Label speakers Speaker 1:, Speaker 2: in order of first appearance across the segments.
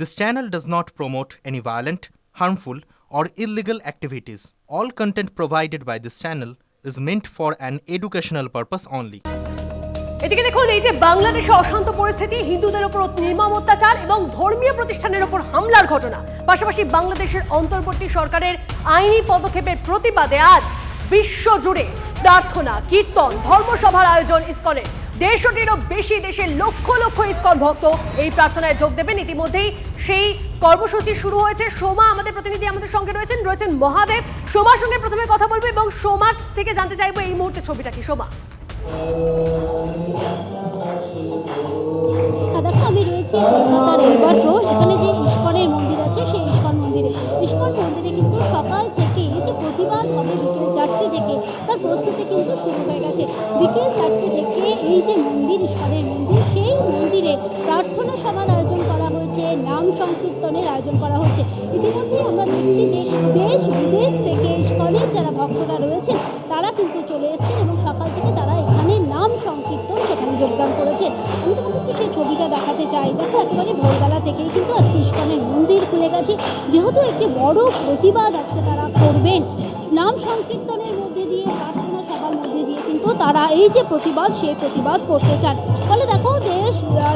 Speaker 1: This channel does not promote any violent, harmful, or illegal activities. All content provided by this channel is meant for an educational purpose only.
Speaker 2: এদিকে দেখুন এই যে বাংলাদেশে অশান্ত পরিস্থিতি হিন্দুদের উপর নির্মম অত্যাচার এবং ধর্মীয় প্রতিষ্ঠানের উপর হামলার ঘটনা পাশাপাশি বাংলাদেশের অন্তর্বর্তী সরকারের আইনি পদক্ষেপের প্রতিবাদে আজ বিশ্ব জুড়ে প্রার্থনা কীর্তন ধর্মসভার আয়োজন ইসকনের দেড়শোটিরও বেশি দেশের লক্ষ লক্ষ ইসকন ভক্ত এই প্রার্থনায় যোগ দেবেন। ইতিমধ্যেই সেই কর্মসূচি শুরু হয়েছে। সোমা আমাদের প্রতিনিধি আমাদের সঙ্গে রয়েছেন রয়েছেন মহাদেব। সোমার সঙ্গে প্রথমে কথা বলব এবং সোমার থেকে জানতে চাইব এই মুহূর্তে ছবিটা কি? সোমা।
Speaker 3: আমি রয়েছি কলকাতার রোড এখানে যে ইস্কনের মন্দির আছে, সেই ইস্কন মন্দিরে। ইস্কন মন্দিরে কিন্তু সকাল থেকে যে প্রতিবাদ হবে বিকেল চারটে থেকে, তার প্রস্তুতি কিন্তু শুরু হয়ে গেছে। বিকেল চারটে যে মন্দির ইস্কনের মন্দির, সেই মন্দিরে প্রার্থনা সভার আয়োজন করা হয়েছে, নাম সংকীর্তনের আয়োজন করা হয়েছে ইতিমধ্যেই আমরা দেখছি যে দেশ বিদেশ থেকে ইস্কনের যারা ভক্তরা রয়েছেন, তারা কিন্তু চলে এসেছেন এবং সকাল থেকে তারা এখানে নাম সংকীর্তন সেখানে যোগদান করেছে আমি তোমাকে একটু সেই ছবিটা দেখাতে চাই। দেখো, একেবারে ভোরবেলা থেকেই কিন্তু আজকে ইস্কনের মন্দির খুলে গেছে। যেহেতু একটি বড় প্রতিবাদ আজকে তারা করবেন, নাম সংকীর্তনের মধ্যে তারা এই যে প্রতিবাদ, সেই প্রতিবাদ করতে চান। ফলে দেখো, দেশ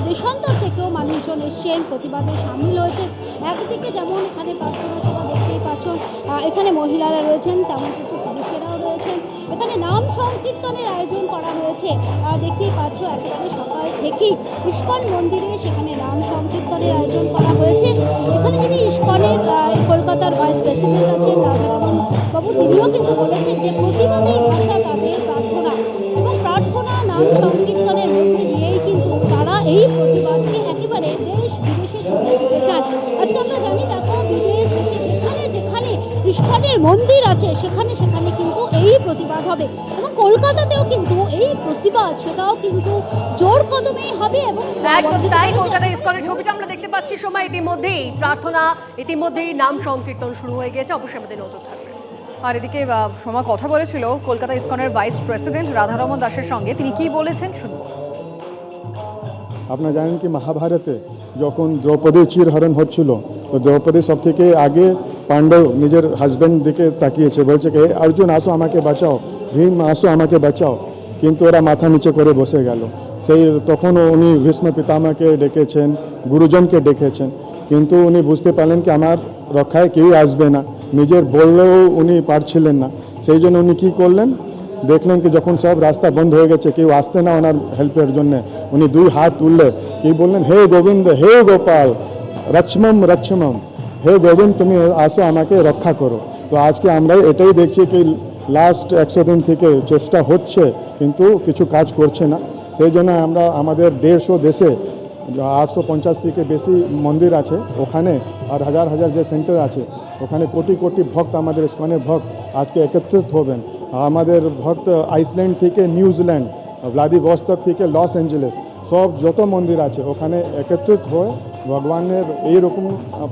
Speaker 3: দেশান্তর থেকেও মানুষজন এসছেন, প্রতিবাদে সামিল হয়েছে একদিকে যেমন এখানে প্রার্থনা সভা দেখতেই পাচ্ছ এখানে মহিলারা রয়েছেন, তেমন কিছু পুরুষেরাও রয়েছেন। এখানে নাম সংকীর্তনের আয়োজন করা হয়েছে। দেখতেই পাচ্ছ, একেবারে সকাল থেকেই ইস্কন মন্দিরে সেখানে নাম সংকীর্তনের আয়োজন করা হয়েছে। এখানে যিনি ইস্কনের কলকাতার ভাইস প্রেসিডেন্ট আছেন রাধারমন বাবু, তিনিও কিন্তু বলেছেন যে প্রতিবাদের প্রার্থনা সংকীর্তনের মধ্যে দিয়েই কিন্তু তারা এই প্রতিবাদকে একেবারে দেশ বিদেশে ছড়িয়ে দিতে চান। আজকে আমরা জানি দেখো বিদেশ দেশে যেখানে যেখানে ইস্কনের মন্দির আছে সেখানে সেখানে কিন্তু এই প্রতিবাদ হবে। এবং কলকাতাতেও কিন্তু এই প্রতিবাদ সেটাও কিন্তু জোর কদমেই হবে এবং
Speaker 2: তাই কলকাতা ইসকনের ছবিটা আমরা দেখতে পাচ্ছি। সময় ইতিমধ্যেই প্রার্থনা ইতিমধ্যেই নাম সংকীর্তন শুরু হয়ে গেছে অবশ্যই আমাদের নজর থাকবে।
Speaker 4: আর এদিকে সোমা কথা বলেছিল কলকাতা ইসকনের ভাইস প্রেসিডেন্ট রাধারমন দাসের সঙ্গে। তিনি কি বলেছেন শুনব
Speaker 5: আপনারা জানেন কি, মহাভারতে যখন দ্রৌপদীর চিরহরণ হচ্ছিল, তো দ্রৌপদী সব থেকে আগে পাণ্ডব নিজের হাজব্যান্ড দিকে তাকিয়েছে, বলছে কি "হে অর্জুন, আসো আমাকে বাঁচাও, ভীম, আসো আমাকে বাঁচাও। কিন্তু ওরা মাথা নিচে করে বসে গেল। সেই তখন উনি ভীষ্ম পিতামাকে ডেকেছেন, গুরুজনকে ডেকেছেন। কিন্তু উনি বুঝতে পারলেন কি, আমার রক্ষায় কেউ আসবে না। নিজের বললেও উনি পারছিলেন না। সেই জন্য উনি কী করলেন? দেখলেন কি যখন সব রাস্তা বন্ধ হয়ে গেছে, কেউ আসতে না ওনার হেল্পের জন্য। উনি দুই হাত তুললে কি বললেন? হে গোবিন্দ, হে গোপাল রচ্মম রচ্মম হে গোবিন্দ, তুমি আসো, আমাকে রক্ষা করো। তো আজকে আমরা এটাই দেখছি কি লাস্ট একশো দিন থেকে চেষ্টা হচ্ছে, কিন্তু কিছু কাজ করছে না। সেই জন্য আমরা আমাদের দেড়শো দেশে আটশো পঞ্চাশ থেকে বেশি মন্দির আছে ওখানে, আর হাজার হাজার যে সেন্টার আছে, ওখানে কোটি কোটি ভক্ত আমাদের ইস্কনের ভক্ত আজকে একত্রিত হবেন। আমাদের ভক্ত আইসল্যান্ড থেকে নিউজিল্যান্ড ভ্লাদিভস্তক থেকে লস অ্যাঞ্জেলেস, সব যত মন্দির আছে ওখানে একত্রিত হয়ে ভগবানের এইরকম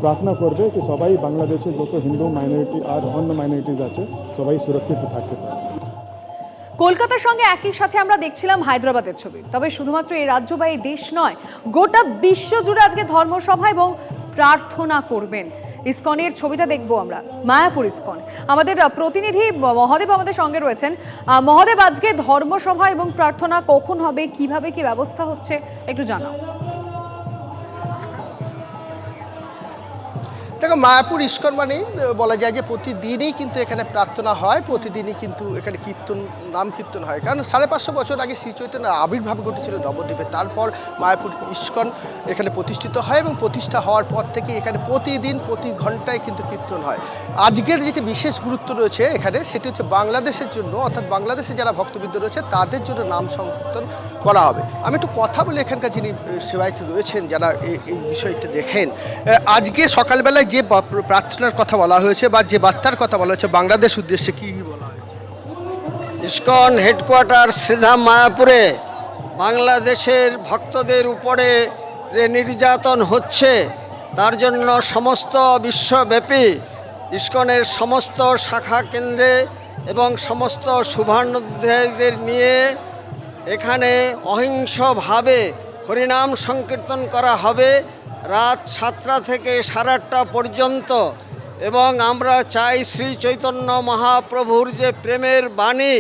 Speaker 5: প্রার্থনা করবে কি সবাই বাংলাদেশের যত হিন্দু মাইনরিটি আর অন্য মাইনরিটিস আছে, সবাই সুরক্ষিত থাকতে পারে।
Speaker 4: কলকাতার সঙ্গে একই সাথে আমরা দেখছিলাম হায়দ্রাবাদের ছবি। তবে শুধুমাত্র এই রাজ্য বা এই দেশ নয়, গোটা বিশ্ব জুড়ে আজকে ধর্মসভা এবং প্রার্থনা করবেন। ইসকনের ছবিটা দেখব আমরা, মায়াপুর ইসকন। আমাদের প্রতিনিধি মহাদেব আমাদের সঙ্গে রয়েছেন। মহাদেব, আজকে ধর্মসভা এবং প্রার্থনা কখন হবে, কীভাবে কি ব্যবস্থা হচ্ছে, একটু জানাও।
Speaker 6: দেখো মায়াপুর ইস্কন আহ, বলা যায় যে প্রতিদিনই কিন্তু এখানে প্রার্থনা হয় প্রতিদিনই কিন্তু এখানে কীর্তন নাম কীর্তন হয়। কারণ সাড়ে পাঁচশো বছর আগে শ্রী চৈতন্যের আবির্ভাব ঘটেছিল নবদ্বীপে। তারপর মায়াপুর ইস্কন এখানে প্রতিষ্ঠিত হয় এবং প্রতিষ্ঠা হওয়ার পর থেকে এখানে প্রতিদিন প্রতি ঘন্টায় কিন্তু কীর্তন হয়। আজকের যেটি বিশেষ গুরুত্ব রয়েছে এখানে সেটি হচ্ছে বাংলাদেশের জন্য অর্থাৎ বাংলাদেশে যারা ভক্তবৃন্দ রয়েছে তাদের জন্য নাম সংকীর্তন করা হবে। আমি একটু কথা বলি এখানকার যিনি সেবায়িত রয়েছেন যারা এই বিষয়টা দেখেন। আজকে সকালবেলায় যে প্রার্থনার কথা বলা হয়েছে বা যে বার্তার কথা বলা হয়েছে, বাংলাদেশ উদ্দেশ্যে কি বলা হয়?
Speaker 7: ইসকন হেডকোয়ার্টার শ্রীধাম মায়াপুরে বাংলাদেশের ভক্তদের উপরে যে নির্যাতন হচ্ছে, তার জন্য সমস্ত বিশ্বব্যাপী ইস্কনের সমস্ত শাখা কেন্দ্রে এবং সমস্ত শুভানুধ্যায়ীদের নিয়ে এখানে অহিংসভাবে হরিনাম সংকীর্তন করা হবে। রাত সাতটা থেকে সাড়ে আটটা পর্যন্ত এবং আমরা চাই শ্রী চৈতন্য মহাপ্রভুর যে প্রেমের বাণী,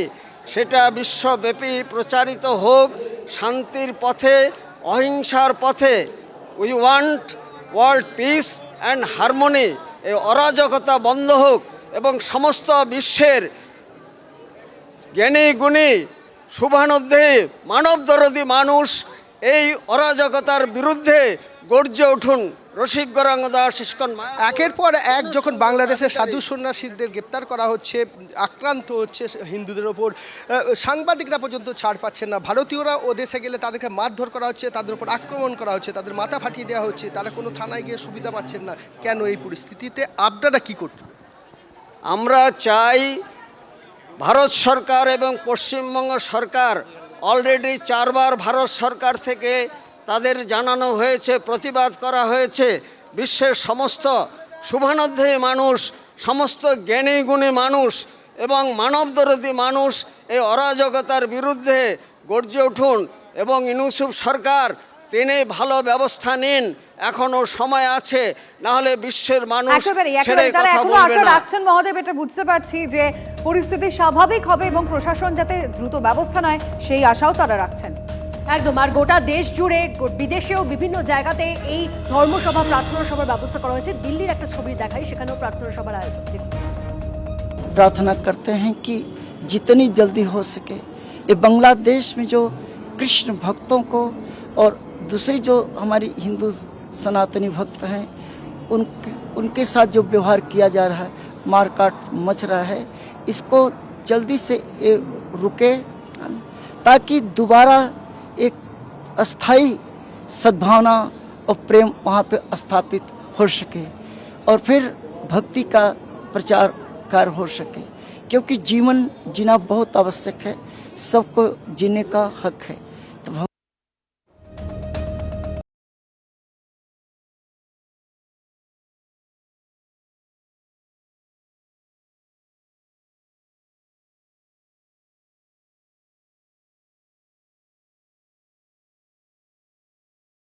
Speaker 7: সেটা বিশ্বব্যাপী প্রচারিত হোক, শান্তির পথে, অহিংসার পথে। We want world peace and harmony এই অরাজকতা বন্ধ হোক এবং সমস্ত বিশ্বের জ্ঞানী, গুণী শুভানুধ্যায়ী মানবদরদী মানুষ এই অরাজকতার বিরুদ্ধে গর্জে উঠুন রসিক গৌরাঙ্গ দাস ইস্কন
Speaker 6: একের পর এক যখন বাংলাদেশের সাধু সন্ন্যাসীদের গ্রেপ্তার করা হচ্ছে আক্রান্ত হচ্ছে হিন্দুদের ওপর সাংবাদিকরা পর্যন্ত ছাড় পাচ্ছেন না ভারতীয়রা ও দেশে গেলে তাদেরকে মারধর করা হচ্ছে তাদের উপর আক্রমণ করা হচ্ছে তাদের মাথা ফাটিয়ে দেওয়া হচ্ছে তারা কোনো থানায় গিয়ে সুবিধা পাচ্ছেন না কেন এই পরিস্থিতিতে? আপনারা কি করছেন
Speaker 7: আমরা চাই ভারত সরকার এবং পশ্চিমবঙ্গ সরকার অলরেডি চারবার ভারত সরকার থেকে তাদের জানানো হয়েছে প্রতিবাদ করা হয়েছে। বিশ্বের সমস্ত শুভানুধ্যায়ী মানুষ সমস্ত জ্ঞানী গুণী মানুষ এবং মানবদরদী মানুষ এই অরাজকতার বিরুদ্ধে গর্জে উঠুন এবং ইউনুসুফ সরকার তিনি ভালো ব্যবস্থা নিন এখনও সময় আছে না হলে বিশ্বের মানুষ
Speaker 4: একেবারে
Speaker 7: ছেড়ে কথা বলবে
Speaker 4: আশা
Speaker 7: না।
Speaker 4: রাখছেন মহোদয় এটা বুঝতে পারছি যে পরিস্থিতি স্বাভাবিক হবে এবং প্রশাসন যাতে দ্রুত ব্যবস্থা নেয় সেই আশাও তারা রাখছেন।
Speaker 2: একদম আর গোটা দেশ জুড়ে গো- বিদেশেও বিভিন্ন জায়গাতে এই ধর্মসভা প্রার্থনা সভার ব্যবস্থা করা হয়েছে দিল্লির একটা ছবি দেখাই সেখানেও প্রার্থনা সভার আয়োজন দেখুন।
Speaker 8: प्रार्थना करते हैं कि जितनी जल्दी हो सके ये बांग्लादेश में जो कृष्ण भक्तों को और दूसरी जो हमारी हिंदू सनातनी भक्त हैं उनके उनके साथ जो व्यवहार किया जा रहा है मारकाट मच रहा है इसको जल्दी से ये रुके ताकि दोबारा एक अस्थाई सद्भावना और प्रेम वहाँ पे स्थापित हो सके और फिर भक्ति का प्रचार कार्य हो सके। क्योंकि जीवन जीना बहुत आवश्यक है, सबको जीने का हक है।